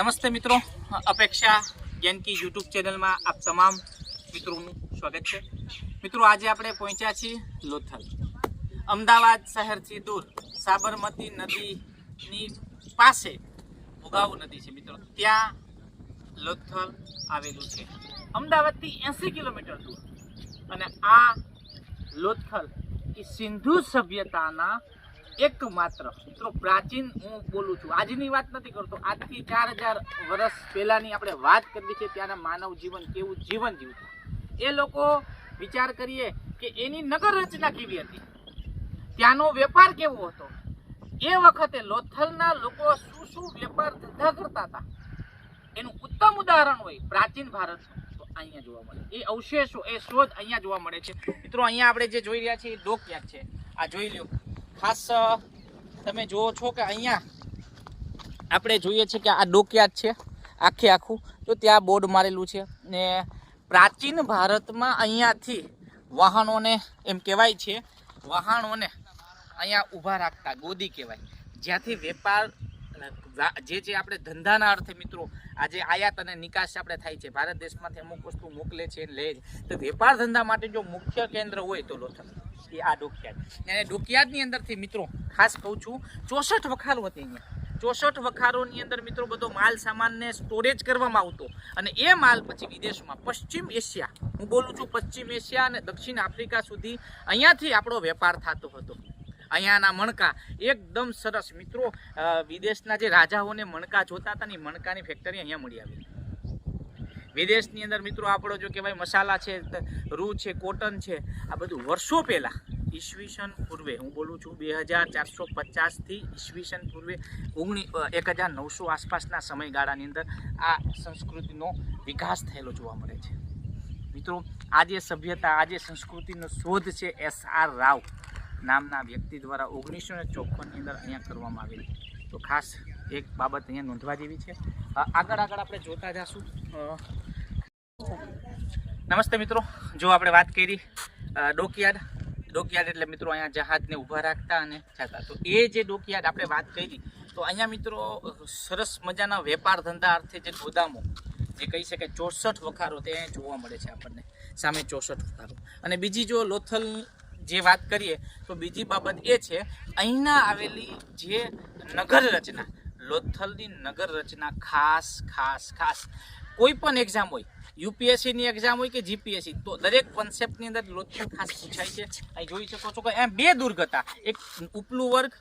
નમસ્તે મિત્રો. અપેક્ષા જેનકી યુટ્યુબ ચેનલમાં આપ તમામ મિત્રોનું સ્વાગત છે. મિત્રો, આજે આપણે પહોંચ્યા છીએ લોથલ. અમદાવાદ શહેરથી દૂર સાબરમતી નદીની પાસે ભોગાવ નદી છે મિત્રો. ત્યાં લોથલ આવેલું છે. અમદાવાદથી એંસી કિલોમીટર દૂર. અને આ લોથલ એ સિંધુ સભ્યતાના એકમાત્ર. મિત્રો પ્રાચીન હું બોલું છું. આજની વાત નથી કરતો. આજથી ચાર હજાર વર્ષ પહેલાંની આપણે વાત કરવી છે ત્યાંના માનવ જીવન કેવું જીવન જીવતું એ લોકો વિચાર કરીએ કે એની નગર રચના કેવી હતી? ત્યાંનો વેપાર કેવો હતો? એ વખતે લોથલના લોકો શું શું વેપાર ધંધા કરતા હતા? એનું ઉત્તમ ઉદાહરણ હોય પ્રાચીન ભારત તો અહીંયા જોવા મળે. એ અવશેષો, એ શોધ અહીંયા જોવા મળે છે. મિત્રો, અહીંયા આપણે જે જોઈ રહ્યા છીએ એ ડોકયાર્ડ છે. આ જોઈ લ્યો. ખાસ તમે જુઓ છો કે અહીંયા આપણે જોઈએ છે કે આ ડોકયાર્ડ છે, આખે આખું. તો ત્યાં બોર્ડ મારેલું છે ને પ્રાચીન ભારતમાં અહીંયાથી વાહનોને એમ કહેવાય છે, વાહનોને અહીંયા ઊભા રાખતા, ગોદી કહેવાય. જ્યાંથી વેપાર જે જે આપણે ધંધાના અર્થે મિત્રો, આજે આયાત અને નિકાસ આપણે થાય છે. ભારત દેશમાંથી અમુક વસ્તુ મોકલે છે લે છે. તો વેપાર ધંધા માટે જો મુખ્ય કેન્દ્ર હોય તો લોથલ. એ આ ડોકિયાદ અને ડોકિયાદની અંદરથી મિત્રો ખાસ કહું છું, ચોસઠ વખારો હતી અહીંયા. ચોસઠ વખારોની અંદર મિત્રો બધો માલ સામાનને સ્ટોરેજ કરવામાં આવતો. અને એ માલ પછી વિદેશમાં, પશ્ચિમ એશિયા, હું બોલું છું પશ્ચિમ એશિયા અને દક્ષિણ આફ્રિકા સુધી અહીંયાથી આપણો વેપાર થતો હતો. અહીંયાના મણકા એકદમ સરસ. મિત્રો વિદેશના જે રાજાઓને મણકા જોતા હતા ને મણકાની ફેક્ટરી અહીંયા મળી આવી. વિદેશની અંદર મિત્રો આપણો જો કહેવાય મસાલા છે રૂ છે, કોટન છે, આ બધું વર્ષો પહેલાં ઈસવીસન પૂર્વે, હું બોલું છું બે હજાર ચારસો પચાસથી ઈસવીસન પૂર્વે, ઓગણી એક હજાર નવસો આસપાસના સમયગાળાની અંદર આ સંસ્કૃતિનો વિકાસ થયેલો જોવા મળે છે. મિત્રો, આ જે સભ્યતા, આ જે સંસ્કૃતિનો શોધ છે એસ આર રાવ નામના વ્યક્તિ દ્વારા ઓગણીસો ને ચોપનની અંદર અહીંયા કરવામાં આવેલી. તો ખાસ એક બાબત અહીંયા નોંધવા જેવી છે. આગળ આગળ આપણે જોતા જશું. નમસ્તે મિત્રો. જો આપણે વાત કરી ડોકયાર્ડ ડોકયાર્ડ એટલે મિત્રો અહીંયા જહાજને ઊભા રાખતા અને જતા. તો એ જે ડોકયાર્ડ આપણે વાત કરી, તો અહીંયા મિત્રો, સરસ મજાના વેપાર ધંધા અર્થે જે ગોદામો, જે કહી શકાય ચોસઠ વખારો તે જોવા મળે છે આપણને. સામે ચોસઠ વખારો. અને બીજી જો લોથલ જે વાત કરીએ, તો બીજી બાબત એ છે, અહીંના આવેલી જે નગર રચના, લોથલની નગર રચના ખાસ ખાસ ખાસ, કોઈ પણ એક્ઝામ હોય યુપીએસસીની એક્ઝામ હોય કે જીપીએસસી? તો દરેક કોન્સેપ્ટની અંદર લોચો ખાસ પૂછાય છે. અહીં જોઈ શકો છો કે એમ બે દુર્ગ હતા એક ઉપલું વર્ગ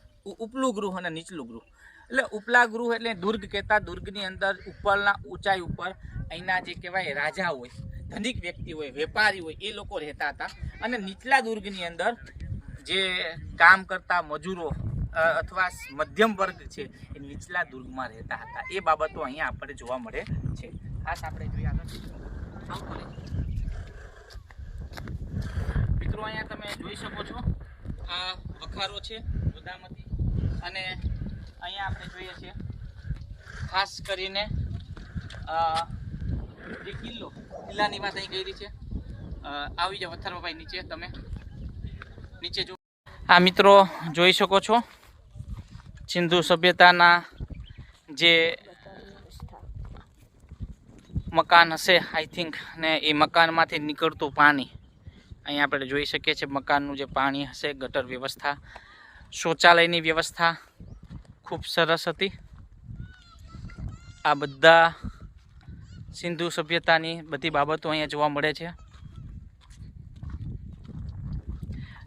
ઉપલું ગૃહ અને નીચલું ગૃહ. એટલે ઉપલા ગૃહ એટલે દુર્ગ કહેતા દુર્ગની અંદર ઉપરના ઊંચાઈ ઉપર અહીંના જે કહેવાય રાજા હોય, ધનિક વ્યક્તિ હોય, વેપારી હોય, એ લોકો રહેતા હતા. અને નીચલા દુર્ગની અંદર જે કામ કરતા મજૂરો અથવા મધ્યમ વર્ગ છે, એ નીચલા દુર્ગમાં રહેતા હતા. એ બાબતો અહીંયા આપણે જોવા મળે છે. ખાસ આપણે જોઈએ આગળ. મિત્રો, અહીંયા તમે જોઈ શકો છો, આ વખારો છે ગોદામતી અને અહીંયા આપણે જોઈએ છીએ, ખાસ કરીને જે કિલ્લો, કિલ્લાની વાત અહીં કરી છે. આવી જાઓ વથારભાઈ નીચે તમે. નીચે જો. આ મિત્રો જોઈ શકો છો, સિંધુ સભ્યતાના જે મકાન હશે આઈ થિંક ને એ મકાનમાંથી નીકળતું પાણી. અહીંયા આપણે જોઈ શકીએ છીએ મકાનનું જે પાણી હશે, ગટર વ્યવસ્થા, શૌચાલયની વ્યવસ્થા ખૂબ સરસ હતી. આ બધા સિંધુ સભ્યતાની બધી બાબતો અહીંયા જોવા મળે છે.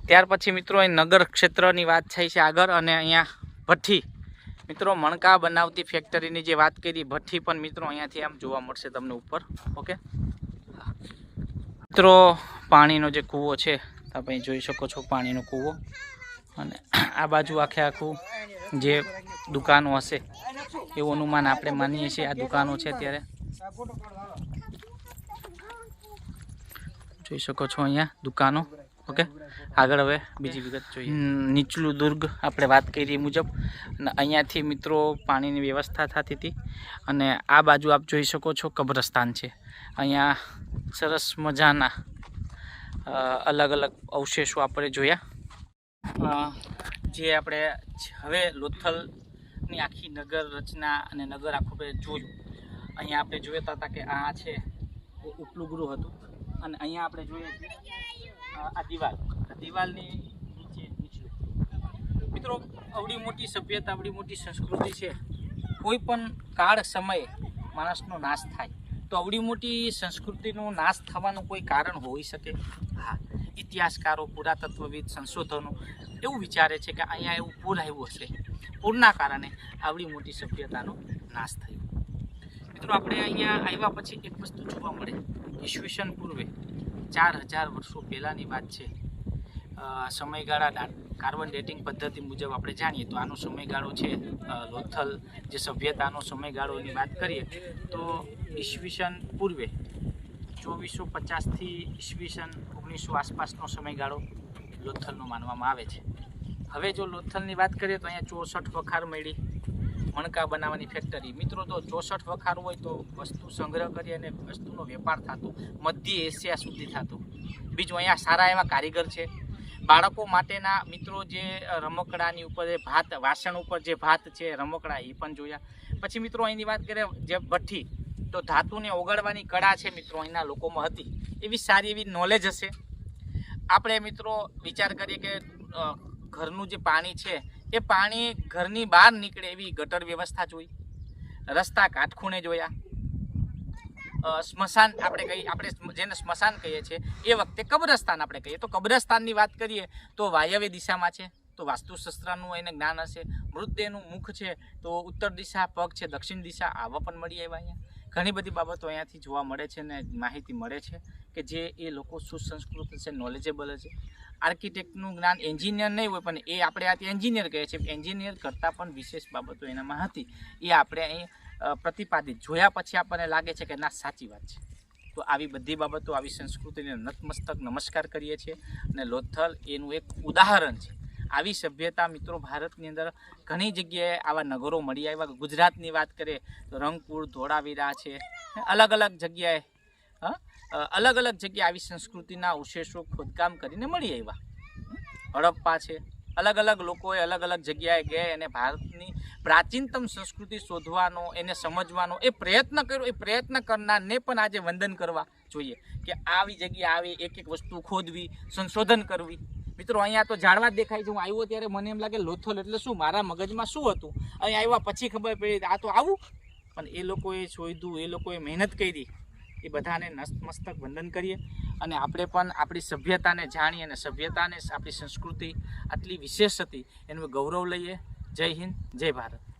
ત્યાર પછી મિત્રો અહીં નગર ક્ષેત્રની વાત થાય છે આગળ, અને અહીંયા ભઠ્ઠી મિત્રો, મણકા બનાવતી ફેક્ટરીની જે વાત કરી, ભઠ્ઠી પણ મિત્રો અહીંયાથી આમ જોવા મળશે તમને ઉપર, ઓકે? મિત્રો, પાણીનો જે કૂવો છે તમે જોઈ શકો છો પાણીનો કૂવો. અને આ બાજુ આખે આખું જે દુકાનો હશે, એવું અનુમાન આપણે માનીએ છીએ, આ દુકાનો છે ત્યારે જોઈ શકો છો અહીંયા દુકાનો. ઓકે? આગળ હવે બીજી વિગત જોઈએ. નીચલું દુર્ગ આપણે વાત કરી મુજબ. અને અહીંયાથી મિત્રો પાણીની વ્યવસ્થા થતી હતી. અને આ બાજુ આપ જોઈ શકો છો કબ્રસ્તાન છે. અહીંયા સરસ મજાના અલગ અલગ અવશેષો આપણે જોયા. જે આપણે હવે લોથલની આખી નગર રચના અને નગર આખું આપણે જોયું. અહીંયા આપણે જોતા હતા કે આ છે એ ઉપલું ગૃહ હતું. અને અહીંયા આપણે જોઈએ છીએ આ દિવાલ. આ દિવાલની નીચે નીચલું. મિત્રો, આવડી મોટી સભ્યતા, આવડી મોટી સંસ્કૃતિ છે. કોઈ પણ કાળ સમયે માણસનો નાશ થાય. તો આવડી મોટી સંસ્કૃતિનો નાશ થવાનું કોઈ કારણ હોઈ શકે? હા, ઇતિહાસકારો, પુરાતત્વવિદ, સંશોધનો એવું વિચારે છે કે અહીંયા એવું પૂર આવ્યું હશે. પૂરના કારણે આવડી મોટી સભ્યતાનો નાશ થયો. મિત્રો, આપણે અહીંયા આવ્યા પછી એક વસ્તુ જોવા મળે. ઈસવીસન પૂર્વે ચાર હજાર વર્ષો પહેલાંની વાત છે. સમયગાળા કાર્બન ડેટિંગ પદ્ધતિ મુજબ આપણે જાણીએ તો આનો સમયગાળો છે લોથલ જે સભ્યતાનો સમયગાળોની વાત કરીએ તો ઈસવીસન પૂર્વે ચોવીસો પચાસથી ઈસવીસન ઓગણીસો આસપાસનો સમયગાળો લોથલનો માનવામાં આવે છે. હવે જો લોથલની વાત કરીએ તો અહીંયા ચોસઠ વખાર મળી. મણકા બનાવવાની ફેક્ટરી મિત્રો તો ચોસઠ વખાર હોય તો વસ્તુ સંગ્રહ કરી અને વસ્તુનો વેપાર થતો. મધ્ય એશિયા સુધી થતો. બીજું અહીંયા સારા એવા કારીગર છે. બાળકો માટેના મિત્રો, જે રમકડાની ઉપર જે ભાત, વાસણ ઉપર જે ભાત છે, રમકડા એ પણ જોયા. પછી મિત્રો, અહીંની વાત કરીએ જે ભઠ્ઠી, તો ધાતુને ઓગાળવાની કળા છે મિત્રો અહીંના લોકોમાં હતી. એવી સારી એવી નોલેજ હશે. આપણે મિત્રો વિચાર કરીએ કે ઘરનું જે પાણી છે એ પાણી ઘરની બહાર નીકળે એવી ગટર વ્યવસ્થા જોઈ, રસ્તા કાટખૂણે જોયા. સ્મશાન આપણે કહીએ, આપણે જેને સ્મશાન કહીએ છીએ, એ વખતે કબ્રસ્તાન આપણે કહીએ. તો કબ્રસ્તાનની વાત કરીએ, તો વાયવ્ય દિશામાં છે, તો વાસ્તુશાસ્ત્રનું એને જ્ઞાન હશે, મૃતદેહનું મુખ છે, તો ઉત્તર દિશા, પગ છે, દક્ષિણ દિશા, આવા પણ મળી આવ્યા અહીંયા. ઘણી બધી બાબતો અહીંયાથી જોવા મળે છે ને માહિતી મળે છે. કે જે એ લોકો સુસંસ્કૃત છે નોલેજેબલ છે. આર્કિટેક્ટનું જ્ઞાન એન્જિનિયર નહીં હોય, પણ એ આપણે આ એન્જિનિયર કહે છે. એન્જિનિયર કરતાં પણ વિશેષ બાબતો એનામાં હતી. એ આપણે અહીં પ્રતિપાદિત જોયા પછી આપણને લાગે છે કે ના, સાચી વાત છે. તો આવી બધી બાબતો, આવી સંસ્કૃતિને નતમસ્તક નમસ્કાર કરીએ છીએ. અને લોથલ એનું એક ઉદાહરણ છે. આવી સભ્યતા મિત્રો ભારતની અંદર ઘણી જગ્યાએ આવા નગરો મળી આવ્યા. ગુજરાતની વાત કરીએ તો રંગપુર, ધોળાવીરા છે. અલગ અલગ જગ્યાએ, હા? અલગ અલગ જગ્યાએ આવી સંસ્કૃતિના અવશેષો ખોદકામ કરીને મળી આવ્યા. હડપ્પા છે. અલગ અલગ લોકોએ અલગ અલગ જગ્યાએ ગયા અને ભારતની પ્રાચીનતમ સંસ્કૃતિ શોધવાનો, એને સમજવાનો એ પ્રયત્ન કર્યો. એ પ્રયત્ન કરનારને પણ આજે વંદન કરવા જોઈએ કે આવી જગ્યાએ આવી એક એક વસ્તુ ખોદવી, સંશોધન કરવી. મિત્રો, અહીંયા તો ઝાડવા જ દેખાય છે. હું આવ્યો ત્યારે મને એમ લાગે લોથલ એટલે શું? મારા મગજમાં શું હતું? અહીં આવ્યા પછી ખબર પડી, આ તો આવું. પણ એ લોકોએ શોધ્યું, એ લોકોએ મહેનત કરી. એ બધાને નતમસ્તક વંદન કરીએ. અને આપણે પણ આપણી સભ્યતાને જાણીએ અને સભ્યતાને આપણી સંસ્કૃતિ આટલી વિશેષ હતી, એનું ગૌરવ લઈએ. જય હિન્દ, જય ભારત.